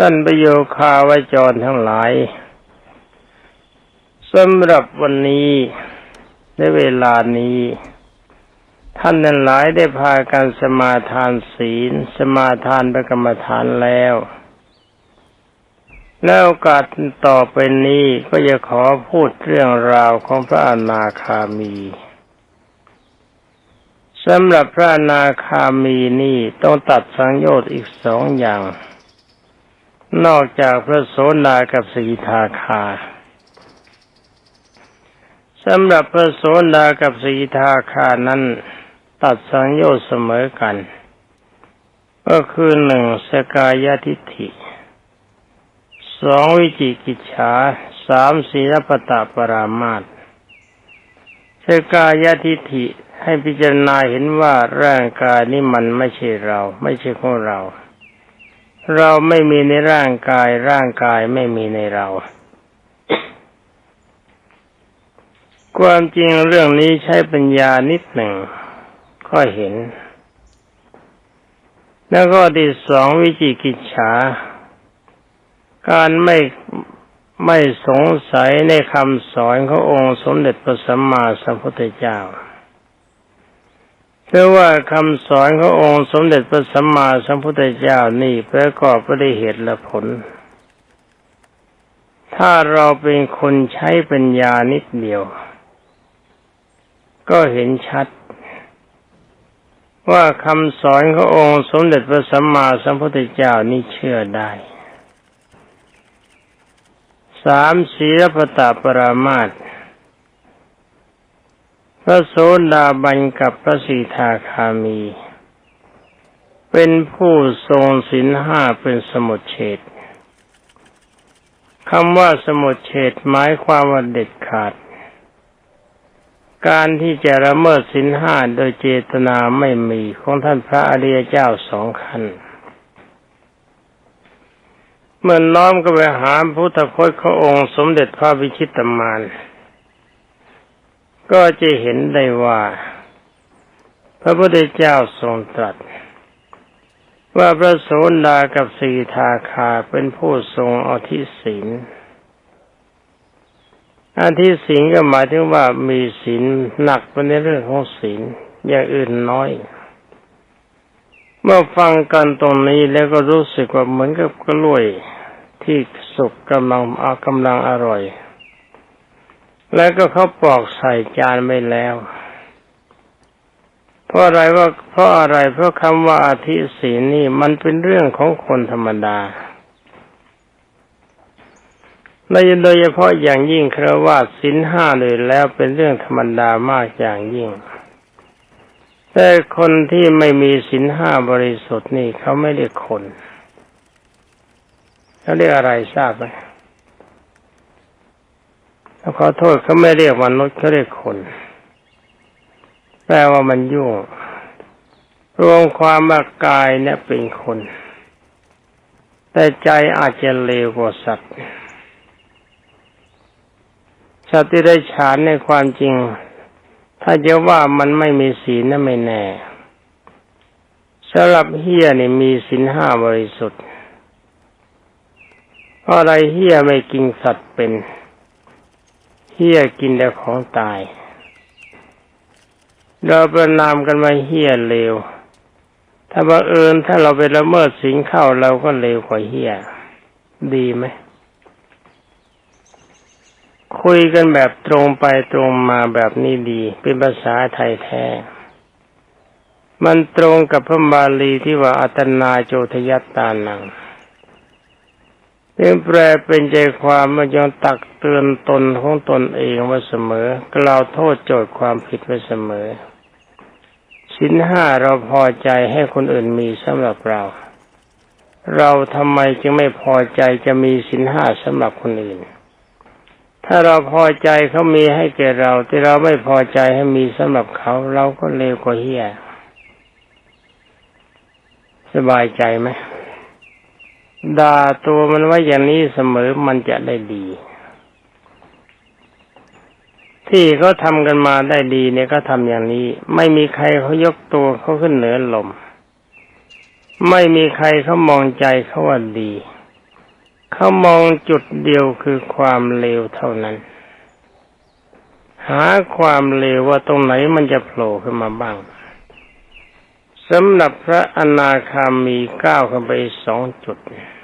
ท่านประโยคาวจรทั้งหลายสำหรับวันนี้ในเวลานี้ ท่านนั้นหลายได้พากันสมาทานศีล สมาทานประกรรมฐานแล้ว แล้วโอกาสต่อไปนี้ก็จะขอพูดเรื่องราวของพระอนาคามีสำหรับพระอนาคามีนี่ต้องตัดสังโยชน์อีกสองอย่าง นอกจากพระโสดากับสีทาคาสำหรับพระโสดากับสีทาคานั้น ตัดสังโยชน์เสมอกัน ก็คือหนึ่งสกายทิฏฐิสองวิจิกิจฉาสามศีลปตะปรามาตสกายทิฏฐิให้พิจารณาเห็นว่าร่างกายนี้มันไม่ใช่เรา ไม่ใช่ของเรา เราไม่มีในร่างกาย ร่างกายไม่มีในเรา ความจริงเรื่องนี้ใช้ปัญญานิดหนึ่ง ก็เห็น แล้วก็ที่สองวิจิกิจฉา การไม่ไม่สงสัยในคำสอนขององค์สมเด็จพระสัมมาสัมพุทธเจ้า เพราะว่าคำสอนขององค์สมเด็จพระสัมมาสัมพุทธเจ้านี่ประกอบไปด้วยเหตุและผล ถ้าเราเป็นคนใช้ปัญญานิดเดียว ก็เห็นชัด ว่าคำสอนขององค์สมเด็จพระสัมมาสัมพุทธเจ้านี่เชื่อได้สามศีลปตาปรามาต พระโสดาบันกับพระสีทาคามี เป็นผู้ทรงศีลห้าเป็นสมุดเฉดคำว่าสมุดเฉดหมายความว่าเด็ดขาด การที่จะละเมิดศีลห้าโดยเจตนาไม่มีของท่านพระอริยเจ้าสองขันเมื่อน้อมก็ไปหาพุทธพจน์ขององค์สมเด็จพระวิชิตมาร ก็จะเห็นได้ว่า พระพุทธเจ้าทรงตรัส ว่าพระโสดากับสีทาคาเป็นผู้ทรงอธิศีลอธิศีลก็หมายถึงว่ามีศีลหนักไปในเรื่องของศีลอย่างอื่นน้อยเมื่อฟังกันตรงนี้แล้วก็รู้สึกว่าเหมือนกับกล้วยที่สุกกำลังอากำลังอร่อย แล้วก็เขาปอกใส่จานไปแล้ว เพราะอะไรว่าเพราะอะไรเพราะคำว่าอาทิศีนี่มันเป็นเรื่องของคนธรรมดาและโดยเฉพาะอย่างยิ่งครว่าสินห้าเลยแล้วเป็นเรื่องธรรมดามากอย่างยิ่ง แต่คนที่ไม่มีสินห้าบริสุทธิ์นี่เขาไม่เรียกคนเขาเรียกอะไรทราบไหม ขอโทษเขาไม่เรียกมนุษย์เขาเรียกคน แปลว่ามันยุ่ง รวมความว่ากายเนี่ยเป็นคน แต่ใจอาจจะเลวกว่าสัตว์สัตว์ที่ได้ฉานในความจริง ถ้าจะว่ามันไม่มีศีลนั่นไม่แน่สำหรับเฮียนี่มีศีลห้าบริสุทธิ์เพราะอะไรเฮียไม่กินสัตว์เป็น เฮี้ยกินแต่ของตาย เราประนามกันมาเฮี้ยเลว ถ้าบังเอิญถ้าเราไปละเมิดสิงเข้าเราก็เลวกว่าเฮี้ย ดีไหม คุยกันแบบตรงไปตรงมาแบบนี้ดี เป็นภาษาไทยแท้ มันตรงกับพระบาลีที่ว่าอัตนาโจทยัตตานัง เรื่องแปลเป็นใจความมายังตักเตือนตนของตนเองว่าเสมอ กล่าวโทษโจทย์ความผิดไว้เสมอสินห้าเราพอใจให้คนอื่นมีสำหรับเรา เราทำไมจึงไม่พอใจจะมีสินห้าสำหรับคนอื่น ถ้าเราพอใจเขามีให้แก่เรา แต่เราไม่พอใจให้มีสำหรับเขาเราก็เลวกว่าเฮียสบายใจไหม ด่าตัวมันไว้อย่างนี้เสมอมันจะได้ดี ที่เขาทำกันมาได้ดีเนี่ยก็ทำอย่างนี้ ไม่มีใครเขายกตัวเขาขึ้นเหนือลม ไม่มีใครเขามองใจเขาว่าดีเขามองจุดเดียวคือความเลวเท่านั้น หาความเลวว่าตรงไหนมันจะโผล่ขึ้นมาบ้างสำหรับพระอนาคามีก้าวขึ้นไปสองจุดนั่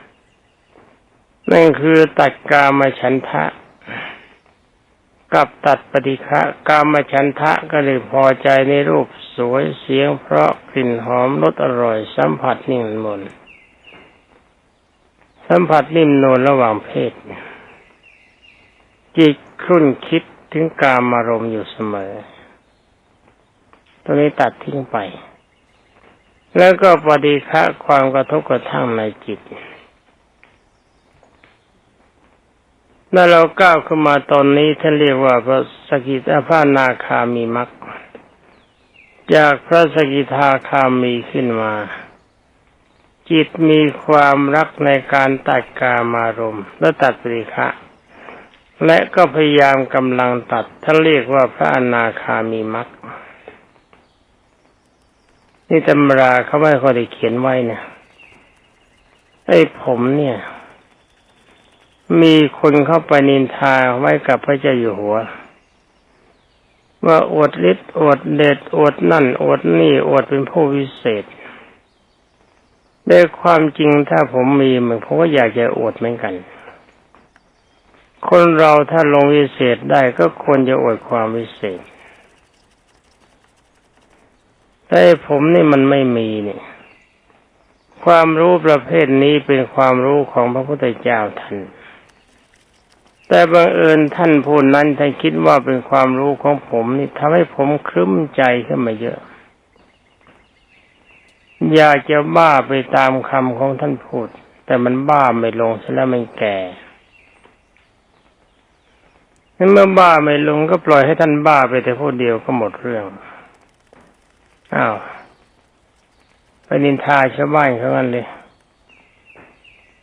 นั่นคือตัดกามฉันทะ กับตัดปฏิฆะกามฉันทะก็เลยพอใจในรูปสวยเสียงเพราะกลิ่นหอมรสอร่อย สัมผัสนิ่มนวลสัมผัสนิ่มนวลระหว่างเพศจิตครุ่นคิดถึงกามอารมณ์อยู่เสมอตรงนี้ตัดทิ้งไป แล้วก็ปฏิฆะความกระทบกระทั่งในจิต แล้วเราก้าวขึ้นมาตอนนี้ท่านเรียกว่าพระสกิทาพระนาคามีมักจากพระสกิทาคามีขึ้นมา จิตมีความรักในการตัดกามารมณ์และตัดปริฆะและก็พยายามกำลังตัดท่านเรียกว่าพระอนาคามีมักนี่ตำราเขาไม่ค่อยได้เขียนไว้เนี่ยไอ้ผมเนี่ย มีคนเข้าไปนินทาไว้กับพระเจ้าอยู่หัว ว่าอดฤทธิ์อดเดชอดนั่นอดนี่อดเป็นผู้วิเศษได้ความจริงถ้าผมมีเหมือนผมก็อยากจะอดเหมือนกัน คนเราถ้าลงวิเศษได้ก็ควรจะอดความวิเศษแต่ผมนี่มันไม่มีเนี่ยความรู้ประเภทนี้เป็นความรู้ของพระพุทธเจ้าท่าน แต่บังเอิญท่านผู้นั้นท่านคิดว่าเป็นความรู้ของผมนี่ทำให้ผมครึ้มใจขึ้นมาเยอะ อยากจะบ้าไปตามคำของท่านพูด แต่มันบ้าไม่ลงซะแล้วมันแก่เมื่อบ้าไม่ลงก็ปล่อยให้ท่านบ้าไปแต่ผู้เดียวก็หมดเรื่องอ้าวไปนินทาชาวบ้านเขากันเลย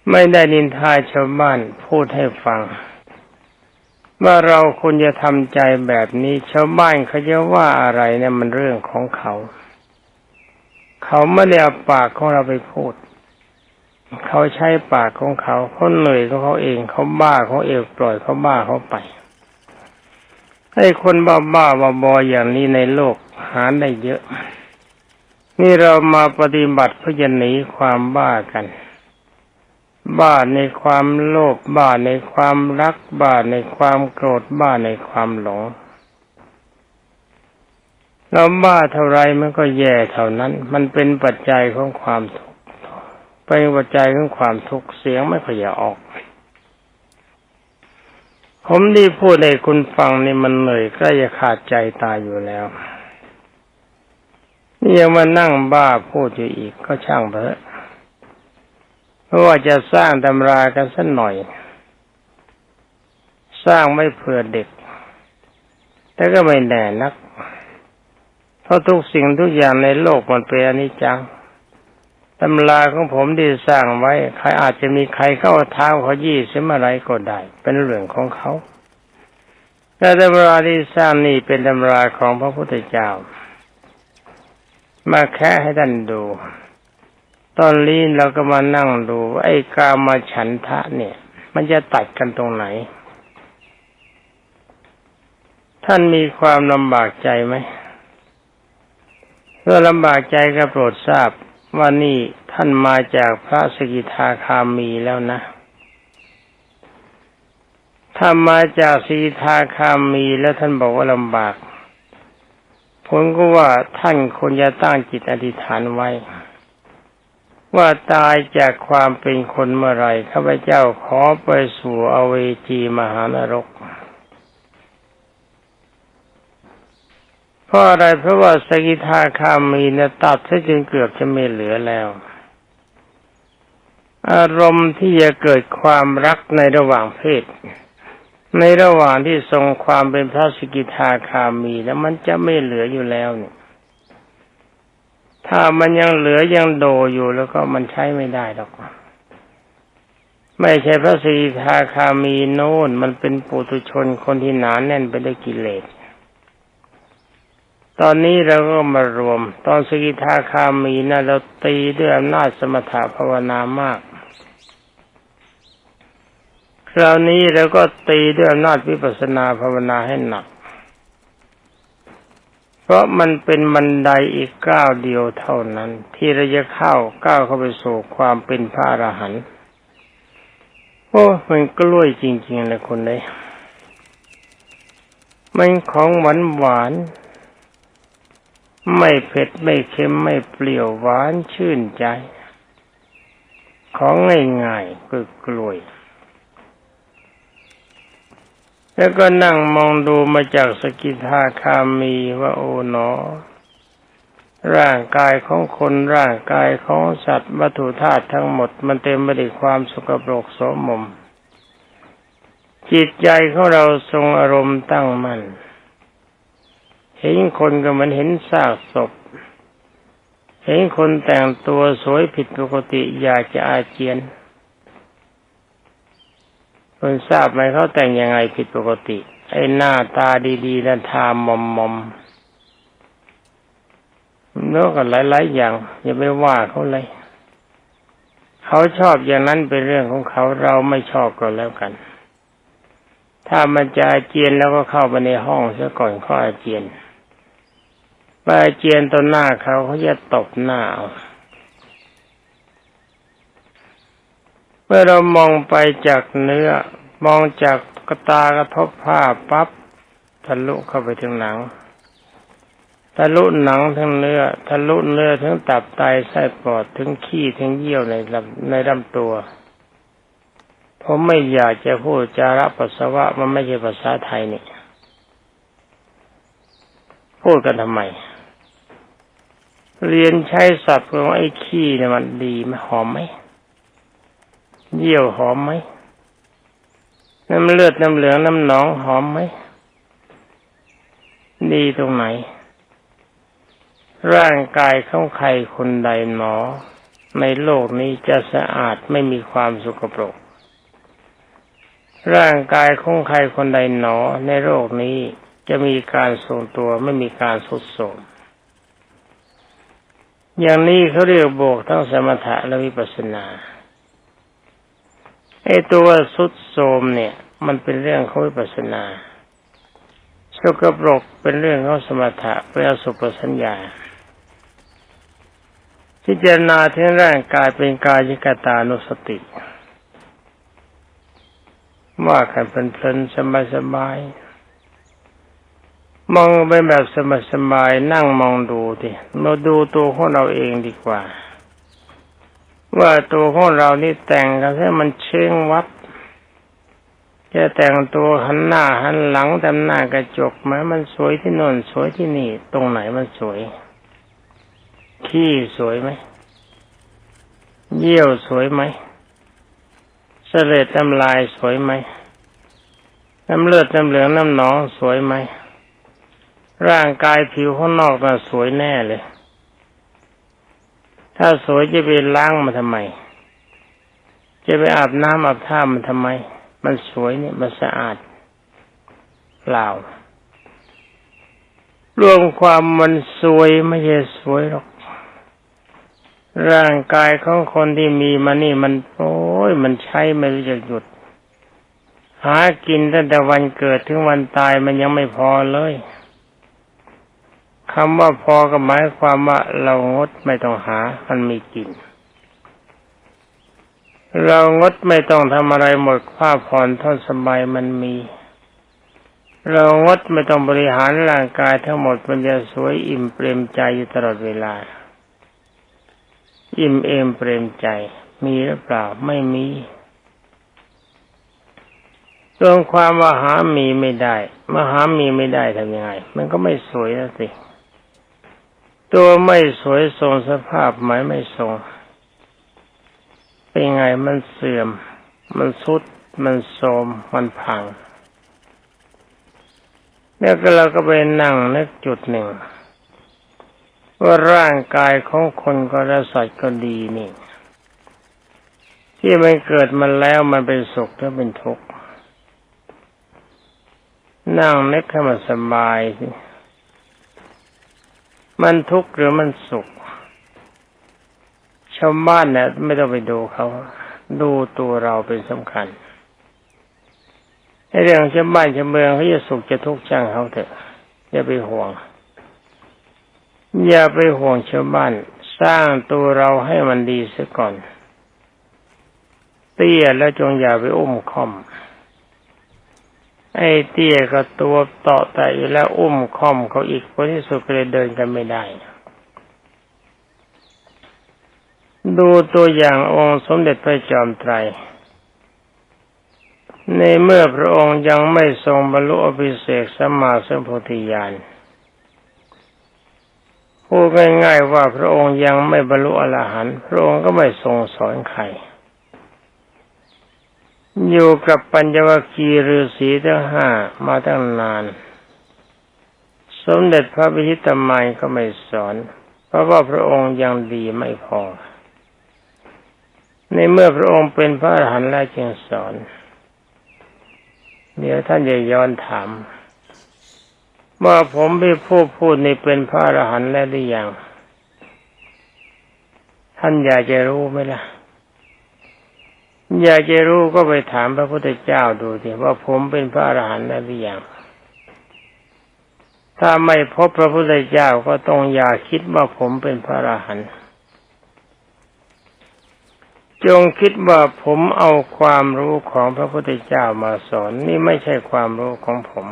ไม่ได้นินทาชาวบ้านพูดให้ฟัง ว่าเราควรจะทำใจแบบนี้ชาวบ้านเขาจะว่าอะไรเนี่ยมันเรื่องของเขา เขาไม่ได้เอาปากของเราไปพูด เขาใช้ปากของเขาเขาเหนื่อยของเขาเองเขาบ้าเขาเองปล่อยเขาบ้าเขาไปให้คนบ้าบ้าบาบออย่างนี้ในโลกหาได้เยอะ นี่เรามาปฏิบัติเพื่อจะหนีความบ้ากัน บ้าในความโลภบ้าในความรัก บ้าในความโกรธบ้าในความหลงเราบ้าเท่าไรมันก็แย่เท่านั้น มันเป็นปัจจัยของความทุกข์เป็นปัจจัยของความทุกข์เสียงไม่ค่อยจะออก ผมที่พูดให้คุณฟังนี่มันเหนื่อยใกล้จะขาดใจตายอยู่แล้วนี่ยังมานั่งบ้าพูดอยู่อีกก็ช่างเถอะ เพราะว่าจะสร้างตำรากันสักหน่อย สร้างไม่เผื่อเด็ก แต่ก็ไม่แน่นัก เพราะทุกสิ่งทุกอย่างในโลกมันเป็นอนิจจังตำราของผมที่สร้างไว้ ใครอาจจะมีใครเข้าเท้าเขายี่เสียมาไรก็ได้ เป็นเรื่องของเขาแต่ตำราที่สร้างนี่เป็นตำราของพระพุทธเจ้า มาแค่ให้ท่านดู ตอนนี้เราก็มานั่งดู ไอ้กามาฉันทะเนี่ย มันจะตัดกันตรงไหน ท่านมีความลำบากใจไหมเมื่อลำบากใจก็โปรดทราบว่านี่ท่านมาจากพระสกิทาคามีแล้วนะ ถ้ามาจากสกิทาคามีแล้วท่านบอกว่าลำบากผมก็ว่าท่านควรจะตั้งจิตอธิษฐานไว้ ว่าตายจากความเป็นคนเมื่อไรข้าพเจ้าขอไปสู่อเวจีมหานรกเพราะอะไรเพราะว่าสกิทาคามีเนี่ยตัดซะจนเกือบจะไม่เหลือแล้ว อารมณ์ที่จะเกิดความรักในระหว่างเพศ ในระหว่างที่ทรงความเป็นพระสกิทาคามีแล้วมันจะไม่เหลืออยู่แล้วเนี่ย ถ้ามันยังเหลือยังโดอยู่แล้วก็มันใช้ไม่ได้หรอก ไม่ใช่พระสีทาคามีโน่นมันเป็นปุถุชนคนที่หนานแน่นไปด้วยกิเลสตอนนี้เราก็มารวม ตอนสกิทาคามีนะเราตีด้วยอำนาจสมถะภาวนามาก คราวนี้เราก็ตีด้วยอำนาจวิปัสสนาภาวนาให้หนัก พราะมันเป็นบันไดอีกก้าวเดียวเท่านั้น ที่เราจะเข้าก้าวเข้าไปสู่ความเป็นพระอรหันต์โอ้มันกล้วยจริงๆเลยคนเลยมันของหวานหวาน ไม่เผ็ดไม่เค็มไม่เปรี้ยวหวานชื่นใจ ของง่ายๆคือกล้วย แล้วก็นั่งมองดูมาจากสกิทาคามีว่าโอ๋หนอ ร่างกายของคนร่างกายของสัตว์วัตถุธาตุทั้งหมด มันเต็มไปด้วยความสกปรกโสมม จิตใจของเราทรงอารมณ์ตั้งมัน่นเห็นคนก็เหมือนเห็นซากศพ เห็นคนแต่งตัวสวยผิดปกติอยากจะอาเจียน คุณทราบไหมเขาแต่งยังไงผิดปกติ ไอ้หน้าตาดีๆนั่ทามอมมอมแล้วก็หลายๆอย่าง อย่าไปว่าเขาเลย เขาชอบอย่างนั้นเป็นเรื่องของเขาเราไม่ชอบก็แล้วกัน ถ้ามันจะอาเจียนแล้วก็เข้าไปในห้องซะก่อนข้ออาเจียนไปอาเจียนต่อหน้าเขาเขาจะตบหน้าเอา เมื่อเรามองไปจากเนื้อ มองจากกระตากระทบผ้าปับ๊บทะลุเข้าไปถึงหนังทะลุหนังทั้งเนื้อทะลุเนื้อทั้งตับไตไส้ปอดถึงขี้ถึงเยี่ยวในลำในลำตัวผมไม่อยากจะพูดจาระปัสสาวะมันไม่ใช่ภาษาไทยนี่พูดกันทำไม เรียนใช้ศัพท์ของไอ้ขี้เนี่ยมันดีไหมหอมไหม เยี่ยวหอมไหมน้ำเลือดน้ำเหลืองน้ำหนองหอมไหมดีตรงไหน ร่างกายของใครคนใดหนอ ในโลกนี้จะสะอาดไม่มีความสกปรก ร่างกายของใครคนใดหนอ ในโลกนี้จะมีการทรงตัวไม่มีการสุดโทรมอย่างนี้เขาเรียกโบกทั้งสมถะและวิปัสสนา ไอ้ตัวสุดโทมเนี่ย มันเป็นเรื่องของวิปัสสนาสกปรกเป็นเรื่องของสมถะเป็นอสุปสัญญาพิจารณาถึงร่างกายเป็นกายกตานุสติว่ากันเพลินๆสบายๆมองไปแบบสบายๆนั่งมองดูดิเราดูตัวของเราเองดีกว่า ว่าตัวของเรานี่แต่งกันให้มันเชิงวัดจะแต่งตัวหันหน้าหันหลังทำหน้ากระจกไหมมันสวยที่นนสวยที่นี่ ตรงไหนมันสวย ขี้สวยไหมเยี่ยวสวยไหมเสลดน้ำลายสวยไหมน้ำเลือดน้ำเหลืองน้ำหนองสวยไหมร่างกายผิวข้างนอกน่ะสวยแน่เลย ถ้าสวยจะไปล้างมาทำไม จะไปอาบน้ำอาบท่ามันทำไม มันสวยเนี่ยมันสะอาดเปล่ารวมความมันสวยไม่ใช่สวยหรอก ร่างกายของคนที่มีมานี่มัน โอ้ยมันใช้ไม่รู้จะหยุด หากินตั้งแต่วันเกิดถึงวันตายมันยังไม่พอเลย คำว่าพอก็หมายความว่าเรางดไม่ต้องหา มันมีกิน เรางดไม่ต้องทำอะไรหมดผ้าผ่อนท่อนสบายมันมี เรางดไม่ต้องบริหารร่างกายทั้งหมดมันจะสวยอิ่มเปรมใจอยู่ตลอดเวลา อิ่มเอมเปรมใจ มีหรือเปล่าไม่มีเรื่องความว่าหามีไม่ได้มาหามีไม่ได้ทำยังไง มันก็ไม่สวยแล้วสิ ตัวไม่สวยทรงสภาพหมายไม่ทรง เป็นไงมันเสื่อม มันสุด มันโทมมันพังแล้วก็เราก็ไปนั่งนึกจุดหนึ่ง ว่าร่างกายของคนก็และสัตว์ก็ดีนี่ ที่มันเกิดมาแล้วมันเป็นสุขหรือเป็นทุกข์นั่งนึกให้มันสบายสิ มันทุกข์หรือมันสุข ชาวบ้านเนี่ยไม่ต้องไปดูเขา ดูตัวเราเป็นสำคัญไอเรื่องชาวบ้านชาวเมืองเขาจะสุขจะทุกข์ช่างเขาเถอะอย่าไปห่วง อย่าไปห่วงชาวบ้าน สร้างตัวเราให้มันดีซะก่อน เตี้ยแล้วจงอย่าไปอุ้มค่อม ไอ้เตี้ยก็ตัวเตาะแต่อยู่แล้วอุ้มค่อมเขาอีกเพราะที่สุดก็เลยเดินกันไม่ได้ ดูตัวอย่างองค์สมเด็จพระจอมไตร ในเมื่อพระองค์ยังไม่ทรงบรรลุอภิเศกสัมมาสัมโพธิญาณพูดง่ายๆว่าพระองค์ยังไม่บรรลุอรหันต์พระองค์ก็ไม่ทรงสอนใคร อยู่กับปัญจวัคคีฤาษีทั้งห้ามาตั้งนาน สมเด็จพระพิชิตมัยก็ไม่สอน เพราะว่าพระองค์ยังดีไม่พอ ในเมื่อพระองค์เป็นพระอรหันต์แล้วจึงสอน เดี๋ยวท่านจะย้อนถามว่าผมไปพูดพูดนี่เป็นพระอรหันต์แล้วหรือยัง ท่านอยากจะรู้ไหมล่ะ อยากจะรู้ก็ไปถามพระพุทธเจ้าดูสิว่าผมเป็นพระอรหันต์แล้หรือยังถ้าไม่พบพระพุทธเจ้าก็ต้องอย่าคิดว่าผมเป็นพระอรหันต์จงคิดว่าผมเอาความรู้ของพระพุทธเจ้ามาสอนนี่ไม่ใช่ความรู้ของผม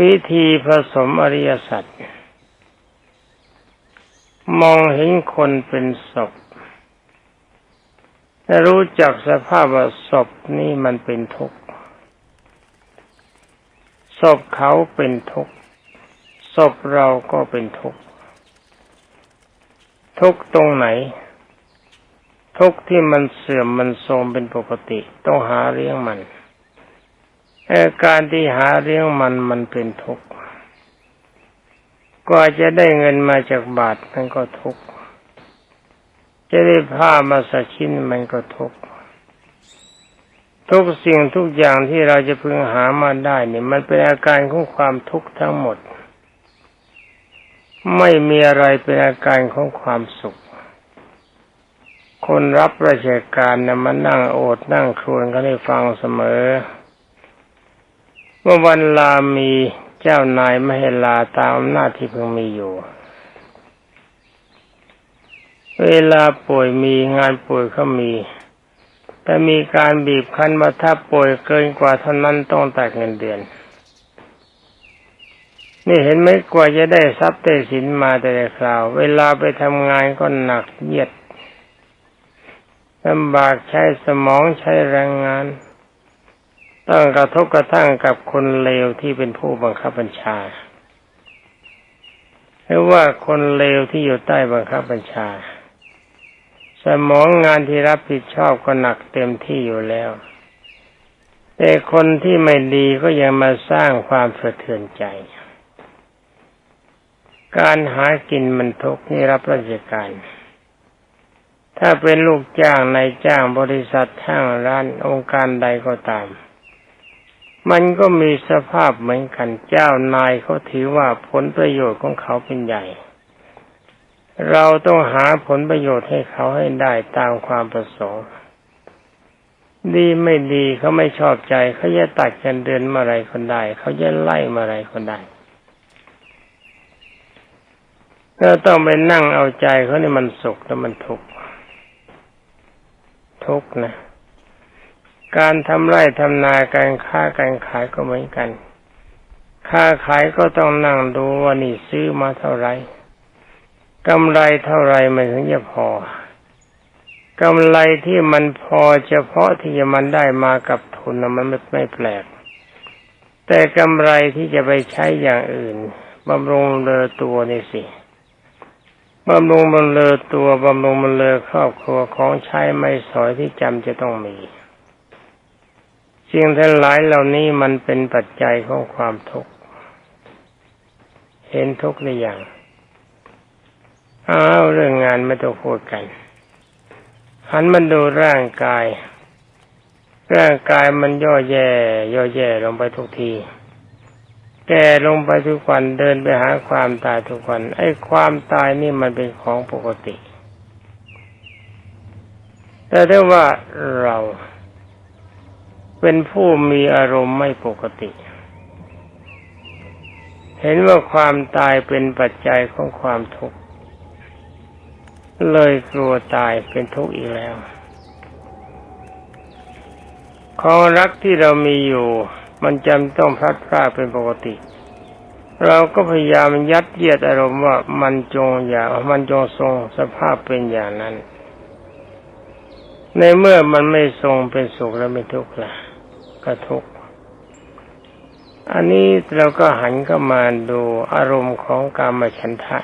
วิธีผสมอริยสัจมองเห็นคนเป็นศพ รู้จักสภาพว่าศพนี่มันเป็นทุกข์ศพเขาเป็นทุกข์ศพเราก็เป็นทุกข์ทุกตรงไหน ทุกที่มันเสื่อมมันโทรมเป็นปกติ ต้องหาเลี้ยงมันอาการที่หาเลี้ยงมันมันเป็นทุกข์กว่าจะได้เงินมาจากบาทมันก็ทุกข์ จะได้ผ้ามาสักชิ้นมันก็ทุกทุกสิ่งทุกอย่างที่เราจะพึงหามาได้เนี่ยมันเป็นอาการของความทุกข์ทั้งหมด ไม่มีอะไรเป็นอาการของความสุข คนรับราชการนะมานั่งโอดนั่งครวญก็ได้ฟังเสมอเมื่อวันลามีเจ้านายไม่ให้ลาตามอำนาที่เพิ่งมีอยู่ เวลาป่วยมีงานป่วยเขามี แต่มีการบีบคั้นมาถ้าป่วยเกินกว่าเท่านั้นต้องแตัดเงินเดือน นี่เห็นไหมกว่าจะได้ทรัพย์ได้สินมาแต่ละคราว เวลาไปทำงานก็หนักเยียดลำบากใช้สมองใช้แรงงาน ต้องกระทบกระทั่งกับคนเลวที่เป็นผู้บังคับบัญชาหรือว่าคนเลวที่อยู่ใต้บังคับบัญชา สมองงานที่รับผิดชอบก็หนักเต็มที่อยู่แล้ว แต่คนที่ไม่ดีก็ยังมาสร้างความสะเทือนใจ การหากินมันทุกข์นี่รับราชการ ถ้าเป็นลูกจ้างนายจ้างบริษัทห้างร้านองค์การใดก็ตาม มันก็มีสภาพเหมือนกันเจ้านายเขาถือว่าผลประโยชน์ของเขาเป็นใหญ่ เราต้องหาผลประโยชน์ให้เขาให้ได้ตามความประสงค์ ดีไม่ดีเขาไม่ชอบใจเขาจะตัดกันเดือนมื่อไรคนได้เขาจะไล่มื่อไรคนได้ก็ต้องไปนั่งเอาใจเขาเนี่ยมันสุขแล้วมันทุกข์ทุกข์นะ การทำไร่ทำนาการค้าการขายก็เหมือนกัน ค้าขายก็ต้องนั่งดูว่านี่ซื้อมาเท่าไหร่ กำไรเท่าไรมันถึงจะพอกำไรที่มันพอเฉพาะที่มันได้มากับทุนนะมันไม่ไม่แปลก แต่กำไรที่จะไปใช้อย่างอื่นบำรุงเลอตัวนี่สิบำรุงบำเลอตัวบำรุงบำเลอครอบครัวของใช้ไม่สอยที่จำจะต้องมีสิ่งทั้งหลายเหล่านี้มันเป็นปัจจัยของความทุกข์ เห็นทุกข์หรือยัง อ้าวเรื่องงานไม่ต้องพูดกันหันมาดูร่างกาย ร่างกายมันย่อแย่ ย่อแย่ลงไปทุกที แก่ลงไปทุกวันเดินไปหาความตายทุกวัน ไอ้ความตายนี่มันเป็นของปกติ แต่ถ้าว่าเราเป็นผู้มีอารมณ์ไม่ปกติ เห็นว่าความตายเป็นปัจจัยของความทุกข์ เลยกลัวตายเป็นทุกข์อีกแล้วของรักที่เรามีอยู่ มันจำต้องพลัดพรากเป็นปกติ เราก็พยายามยัดเยียดอารมณ์ว่ามันจงอย่ามันจงทรงสภาพเป็นอย่างนั้น ในเมื่อมันไม่ทรงเป็นสุขแล้วไม่ทุกข์ล่ะก็ทุกข์อันนี้เราก็หันเข้ามาดูอารมณ์ของกามฉันทะ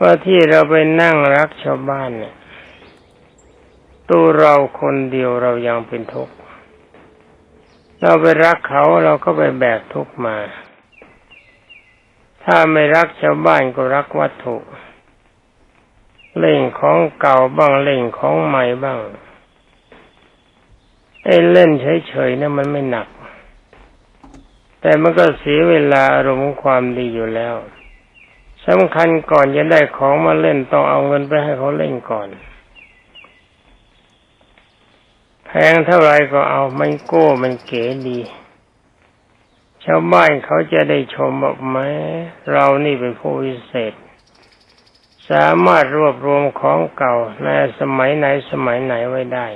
ว่าที่เราไปนั่งรักชาวบ้านเนี่ยตัวเราคนเดียวเรายังเป็นทุกข์เราไปรักเขาเราก็ไปแบกทุกข์มา ถ้าไม่รักชาวบ้านก็รักวัตถุ เล่งของเก่าบ้างเล่งของใหม่บ้างไอ้เล่นเฉยๆนะมันไม่หนัก แต่มันก็เสียเวลาอารมณ์ความดีอยู่แล้ว สำคัญก่อนจะได้ของมาเล่นต้องเอาเงินไปให้เขาเล่นก่อน แพงเท่าไรก็เอามันโก้มันเก๋ดี ชาวบ้านเขาจะได้ชมบอกไหมเรานี่เป็นผู้วิเศษ สามารถรวบรวมของเก่าในสมัยไหนสมัยไหนไว้ได้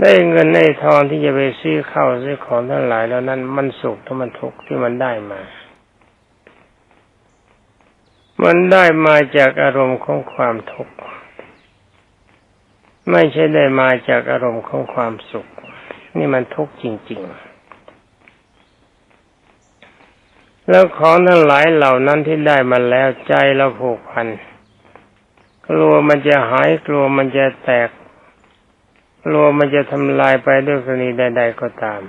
ได้เงินในทองที่จะไปซื้อข้าวซื้อของทั้งหลายแล้วนั้นมันสุขถ้ามันทุกข์ที่มันได้มา มันได้มาจากอารมณ์ของความทุกข์ไม่ใช่ได้มาจากอารมณ์ของความสุข นี่มันทุกข์จริง ๆ แล้วของทั้งหลายเหล่านั้นที่ได้มาแล้วใจเราผูกพันกลัวมันจะหายกลัวมันจะแตกกลัวมันจะทำลายไปด้วยกรณีใด ๆ ก็ตาม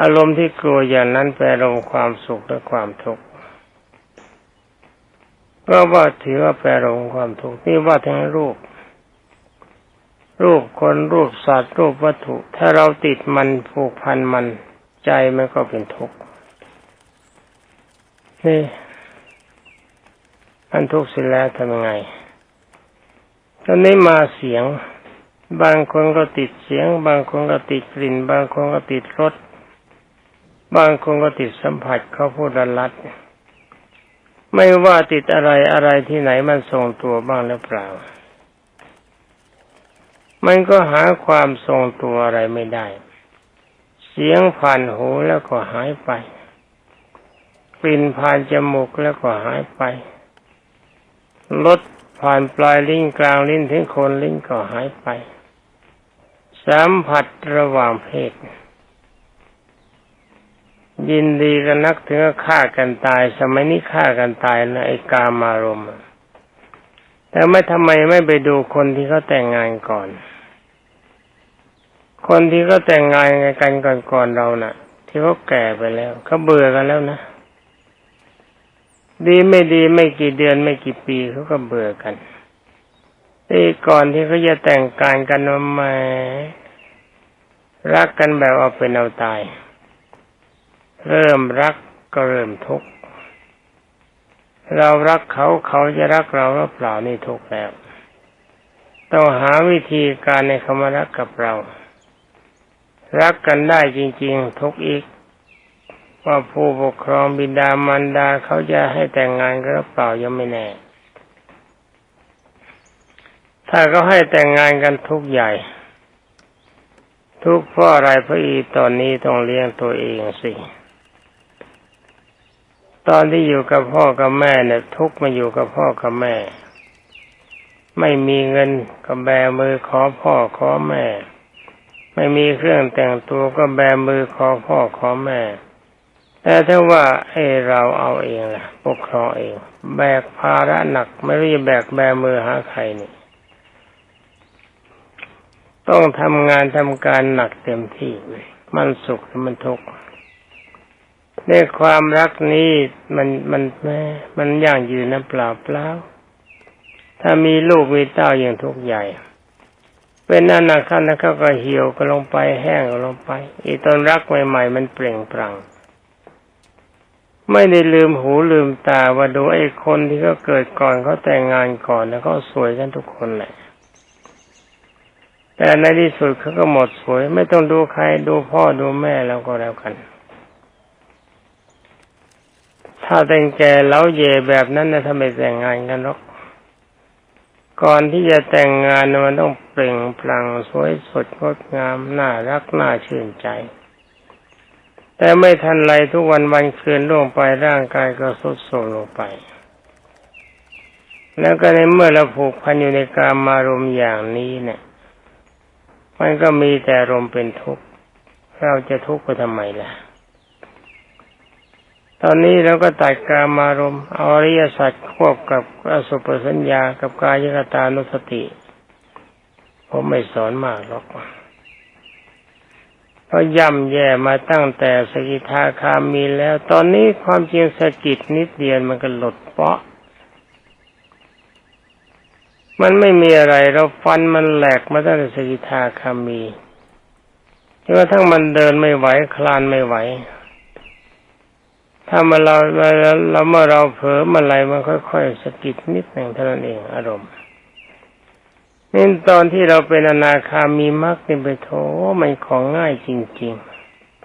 อารมณ์ที่กลัวอย่างนั้นแปลอารมณ์ความสุขและความทุกข์ ก็ว่าถือว่าแปลอารมณ์ความทุกข์นี่ว่าทั้งรูป รูปคนรูปสัตว์รูปวัตถุ ถ้าเราติดมันผูกพันมันใจมันก็เป็นทุกข์นี่อันทุกข์เสร็จแล้วทำยังไงตอนนี้มาเสียง บางคนก็ติดเสียง บางคนก็ติดกลิ่น บางคนก็ติดรสบางคนก็ติดสัมผัสเขาพูดรัด ไม่ว่าติดอะไรอะไรที่ไหนมันทรงตัวบ้างหรือเปล่า มันก็หาความทรงตัวอะไรไม่ได้ เสียงผ่านหูแล้วก็หายไปกลิ่นผ่านจมูกแล้วก็หายไปรสผ่านปลายลิ้นกลางลิ้นถึงโคนลิ้นก็หายไป สัมผัสระหว่างเพศ ยินดีกันนักถึงฆ่ากันตาย สมัยนี้ฆ่ากันตายนะไอ้กามารมณ์แต่ไม่ทำไมไม่ไปดูคนที่เขาแต่งงานก่อน คนที่เขาแต่งงานกันก่อนๆเรานะ่ะ ที่เขาแก่ไปแล้วเขาเบื่อกันแล้วนะดีไม่ดีไม่กี่เดือนไม่กี่ปีเขาก็เบื่อกันไอ้ก่อนที่เขาจะแต่งการกันมาแหม่รักกันแบบเอาเป็นเอาตาย เริ่มรักก็เริ่มทุกข์เรารักเขาเขาจะรักเราหรือเปล่านี่ทุกข์แล้วต้องหาวิธีการในคำว่ารักกับเรา รักกันได้จริง ๆ ทุกข์อีก ว่าผู้ปกครองบิดามารดาเขาจะให้แต่งงานกันหรือเปล่ายังไม่แน่ ถ้าเขาให้แต่งงานกันทุกใหญ่ ทุกเพราะอะไรพระอีตอนนี้ต้องเลี้ยงตัวเองสิ ตอนที่อยู่กับพ่อกับแม่เนี่ยทุกมาอยู่กับพ่อกับแม่ ไม่มีเงินก็แบมือขอพ่อขอแม่ ไม่มีเครื่องแต่งตัวก็แบมือขอพ่อขอแม่ แต่ถ้าว่าไอ้เราเอาเองล่ะปกครองเอง แบกภาระหนักไม่รู้จะแบกแบมือหาใครนี่ต้องทำงานทำการหนักเต็มที่มันสุขมันทุกข์ ในความรักนี้มันมันแม่มันย่างยืนนะเปล่าเปล่าถ้ามีลูกมีเต้าอย่างทุกข์ใหญ่ เป็นนั่นนะขั้นนะเขาก็เหี่ยวก็ลงไปแห้งก็ลงไปอีตอนรักใหม่ๆมันเปล่งปลั่งไม่ได้ลืมหูลืมตาว่าดูไอ้คนที่เขาเกิดก่อนเขาแต่งงานก่อนแล้วเขาสวยกันทุกคนแหละ แต่ในที่สุดเขาก็หมดสวย ไม่ต้องดูใครดูพ่อดูแม่แล้วก็แล้วกัน ถ้าแต่งแก่แล้วเย่แบบนั้นนะทำไมแต่งงานกันหรอก ก่อนที่จะแต่งงานมันต้องเปล่งปลั่งสวยสดงดงามน่ารักน่าชื่นใจ แต่ไม่ทันไรทุกวันวันคืนล่วงไปร่างกายก็ทรุดโทรมลงไปแล้วก็ในเมื่อเราผูกพันอยู่ในการมารมอย่างนี้เนี่ย มันก็มีแต่รมเป็นทุกข์ เราจะทุกข์ไปทำไมล่ะ ตอนนี้เราก็ตัดกามารมณ์อริยสัจควบกับอสุปสัญญากับกายกตานุสติผมไม่สอนมากหรอกเพราะย่ำแย่มาตั้งแต่สกิทาคามีแล้ว ตอนนี้ความจริงสกิดนิดเดียวมันก็หลุดเปาะ มันไม่มีอะไรเราฟันมันแหลกมาตั้งแต่สกิทาคามีจนกระทั่งมันเดินไม่ไหวคลานไม่ไหว ถ้ามาเราเราเราเมื่อเราเผลอมาอะไรมันค่อยๆสะกิดนิดหนึ่งเท่านั้นเองอารมณ์นี่ตอนที่เราเป็นอนาคามีมรรคเนี่ไปโถมันของง่ายจริง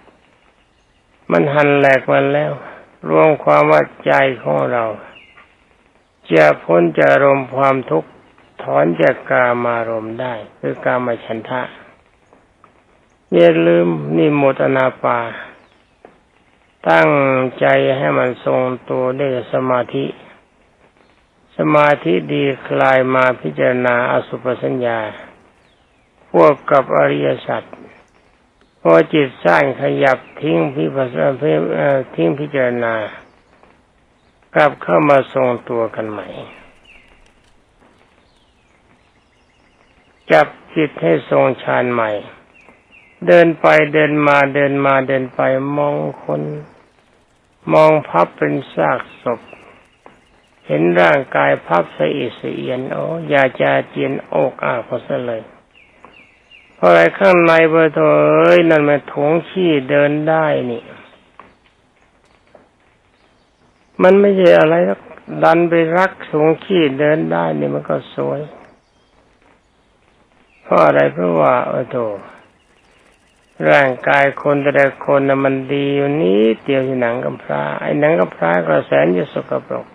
ๆ มันหันแหลกมาแล้ว รวมความว่าใจของเรา จะพ้นจากอารมณ์ความทุกข์ถอนจากกามารมณ์ได้ คือกามฉันทะอย่าลืมนี่หมดอนาปา ตั้งใจให้มันทรงตัวด้วยสมาธิ สมาธิดีคลายมาพิจารณาอสุปสัญญา พวกกับอริยสัจพอจิตสร้างขยับทิ้งพิปัสสนทิ้งพิจารณา กลับเข้ามาทรงตัวกันใหม่ จับจิตให้ทรงฌานใหม่เดินไปเดินมาเดินมาเดินไปมองคน มองพับเป็นซากศพ เห็นร่างกายพับสะอิดสะเอียนโอ้อยาจะเจียนอกอากพอซะเลยเพราะอะไรข้างในเบอร์โถเอ้ยนั่นมันถงขี้เดินได้นี่ มันไม่ใช่อะไรดันไปรักสงขี้เดินได้นี่มันก็สวยเพราะอะไรเพราะว่าเออโถ ร่างกายคนแต่ละคนนะมันดีอยู่นี้เดียวที่หนังกำพร้าไอ้หนังกำพร้าก็แสนจะสกปรก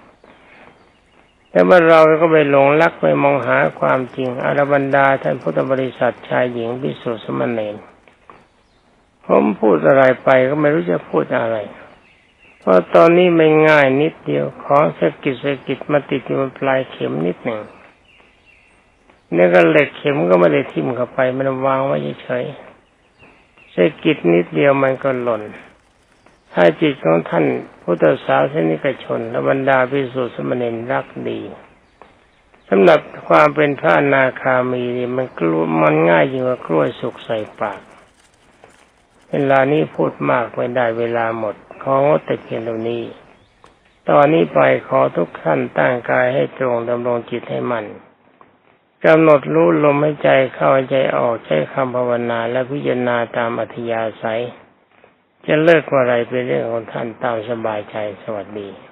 แต่เมื่อเราก็ไปหลงรักไปมองหาความจริงอารบรรดาท่านพุทธบริษัทชายหญิงพิสุทธสมณเณรผมพูดอะไรไปก็ไม่รู้จะพูดอะไร เพราะตอนนี้ไม่ง่ายนิดเดียวขอสกิดสกิดมาติดอยู่บนปลายเข็มนิดหนึ่งเนี่ยก็เหล็กเข็มก็ไม่ได้ทิ่มเข้าไป มันวางไว้เฉยๆ สกิดนิดเดียวมันก็หล่น ถ้าจิตของท่านพุทธสาวนิกชนและบรรดาพิสุทธิสมณเณรรักดีสำหรับความเป็นพระนาคามีนี่มันกลัวมันง่ายยิ่งกว่ากล้วยสุกใส่ปาก เวลานี้พูดมากไม่ได้เวลาหมด ของดแต่เพียงเท่านี้ ตอนนี้ไปขอทุกท่านตั้งกายให้ตรงดำรงจิตให้มัน กำหนดรู้ลมหายใจเข้าใจออกใช้คำภาวนาและพิจารณาตามอัธยาศัย จะเลิกว่าอะไรเป็นเรื่องของท่านตามสบายใจสวัสดี